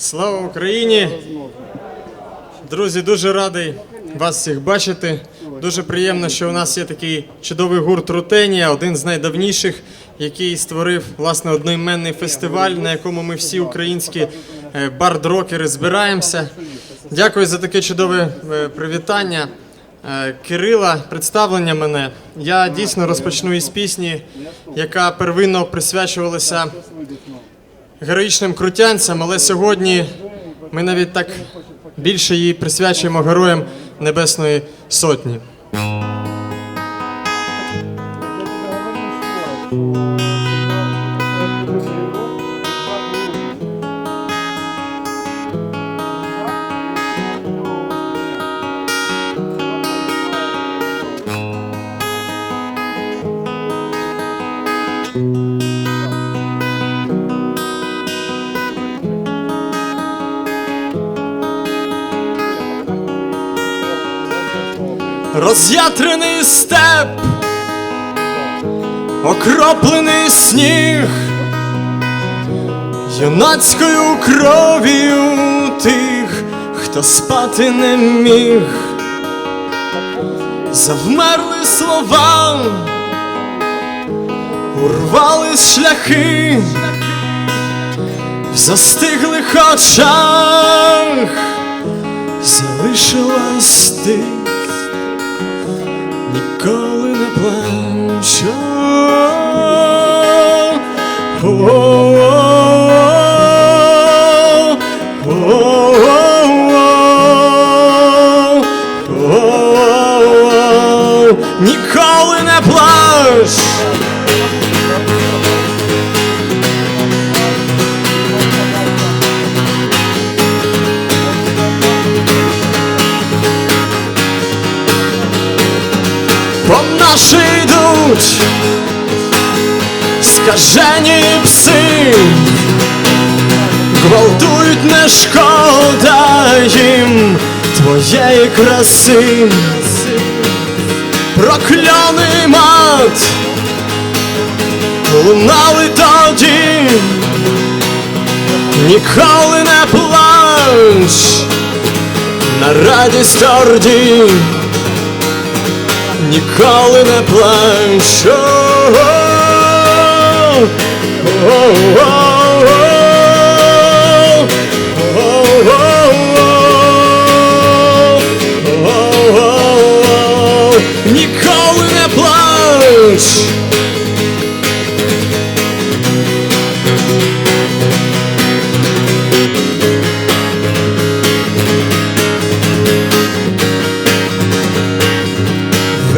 Слава Україні! Друзі, дуже радий вас всіх бачити. Дуже приємно, що у нас є такий чудовий гурт Рутенія, один з найдавніших, який створив власне одноіменний фестиваль, на якому ми всі українські е, бард-рокери збираємося. Дякую за таке чудове е, привітання. Е, Кирила, представлення мене. Я дійсно розпочну із пісні, яка первинно присвячувалася героїчним крутянцям, але сьогодні ми навіть так більше її присвячуємо героям Небесної Сотні. Роз'ятрений степ, окроплений сніг, юнацькою кров'ю тих, хто спати не міг, завмерли слова, урвались шляхи, в застиглих очах залишилась ти ніколи не не плач. Наші йдуть. Скажені пси, гвалтують не шкода їм твоєї краси, прокльоний мат, лунали тоді, ніколи не плач, на радість орді ніколи не плачу.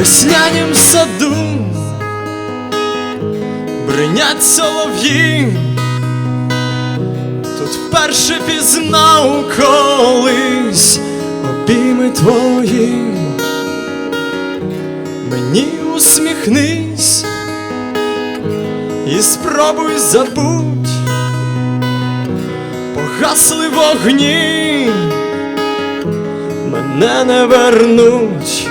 Веснянім саду бринять солов'ї, тут вперше пізнав колись обійми твої, мені усміхнись і спробуй забудь, погасли вогні, мене не вернуть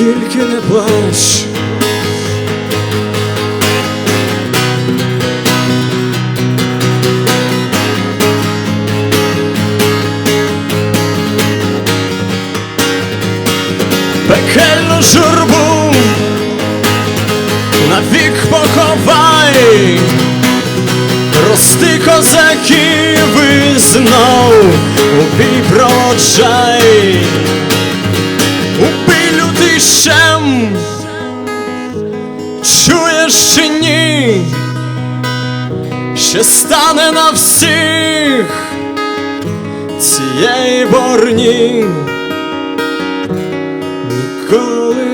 тільки не плач. Пекельну журбу навік поховай, рости козаків і знов у бій проводжай ще стане на всіх цієї борні, ніколи